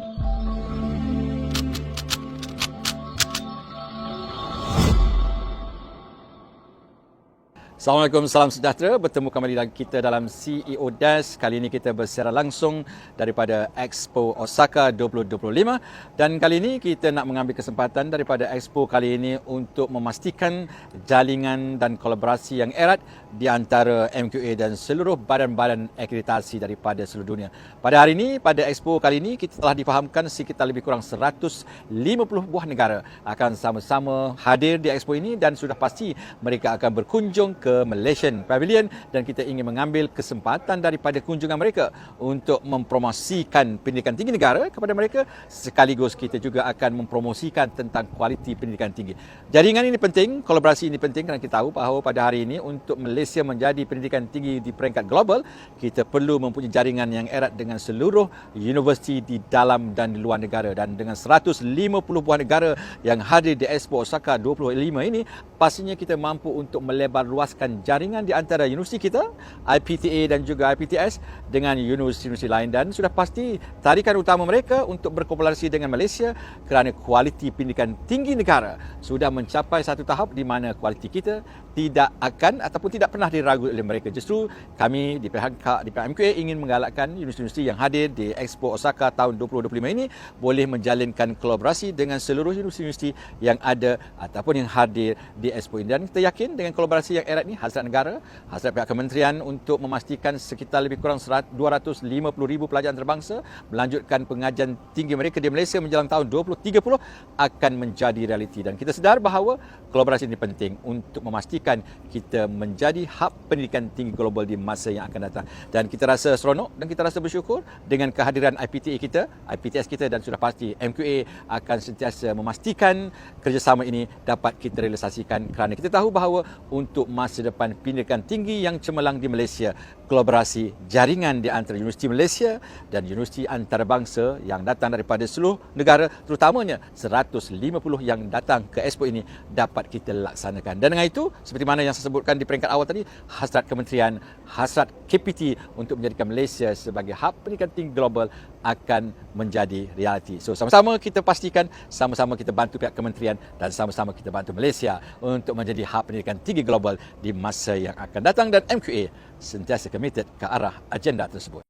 Música Assalamualaikum, salam sejahtera. Bertemu kembali lagi kita dalam CEO Dash. Kali ini kita bersiaran langsung daripada Expo Osaka 2025 dan kali ini kita nak mengambil kesempatan daripada Expo kali ini untuk memastikan jaringan dan kolaborasi yang erat di antara MQA dan seluruh badan-badan akreditasi daripada seluruh dunia. Pada hari ini, pada Expo kali ini kita telah difahamkan sekitar lebih kurang 150 buah negara akan sama-sama hadir di Expo ini dan sudah pasti mereka akan berkunjung ke ke Malaysian Pavilion dan kita ingin mengambil kesempatan daripada kunjungan mereka untuk mempromosikan pendidikan tinggi negara kepada mereka sekaligus kita juga akan mempromosikan tentang kualiti pendidikan tinggi. Jaringan ini penting, kolaborasi ini penting kerana kita tahu bahawa pada hari ini untuk Malaysia menjadi pendidikan tinggi di peringkat global, kita perlu mempunyai jaringan yang erat dengan seluruh universiti di dalam dan di luar negara dan dengan 150 buah negara yang hadir di Expo Osaka 25 ini, pastinya kita mampu untuk melebar luas meluaskan jaringan di antara universiti kita, IPTA dan juga IPTS dengan universiti-universiti lain dan sudah pasti tarikan utama mereka untuk berkooperasi dengan Malaysia kerana kualiti pendidikan tinggi negara sudah mencapai satu tahap di mana kualiti kita tidak akan ataupun tidak pernah diragu oleh mereka. Justru kami di pihak di pihak MQA ingin menggalakkan universiti-universiti yang hadir di Expo Osaka tahun 2025 ini boleh menjalinkan kolaborasi dengan seluruh universiti-universiti yang ada ataupun yang hadir di Expo ini. Dan kita yakin dengan kolaborasi yang erat ini, hasrat negara, hasrat pihak kementerian untuk memastikan sekitar lebih kurang 250,000 pelajar antarabangsa melanjutkan pengajian tinggi mereka di Malaysia menjelang tahun 2030 akan menjadi realiti. Dan kita sedar bahawa kolaborasi ini penting untuk memastikan kita menjadi hub pendidikan tinggi global di masa yang akan datang. Dan kita rasa seronok dan kita rasa bersyukur dengan kehadiran IPTA kita, IPTS kita dan sudah pasti MQA akan sentiasa memastikan kerjasama ini dapat kita realisasikan kerana kita tahu bahawa untuk masa depan pendidikan tinggi yang cemerlang di Malaysia, kolaborasi jaringan di antara Universiti Malaysia dan Universiti Antarabangsa yang datang daripada seluruh negara terutamanya 150 yang datang ke Expo ini dapat kita laksanakan. Dan dengan itu, seperti mana yang saya sebutkan di peringkat awal tadi, hasrat kementerian, hasrat KPT untuk menjadikan Malaysia sebagai hub pendidikan tinggi global akan menjadi realiti. So sama-sama kita pastikan, sama-sama kita bantu pihak kementerian dan sama-sama kita bantu Malaysia untuk menjadi hub pendidikan tinggi global di masa yang akan datang dan MQA sentiasa committed ke arah agenda tersebut.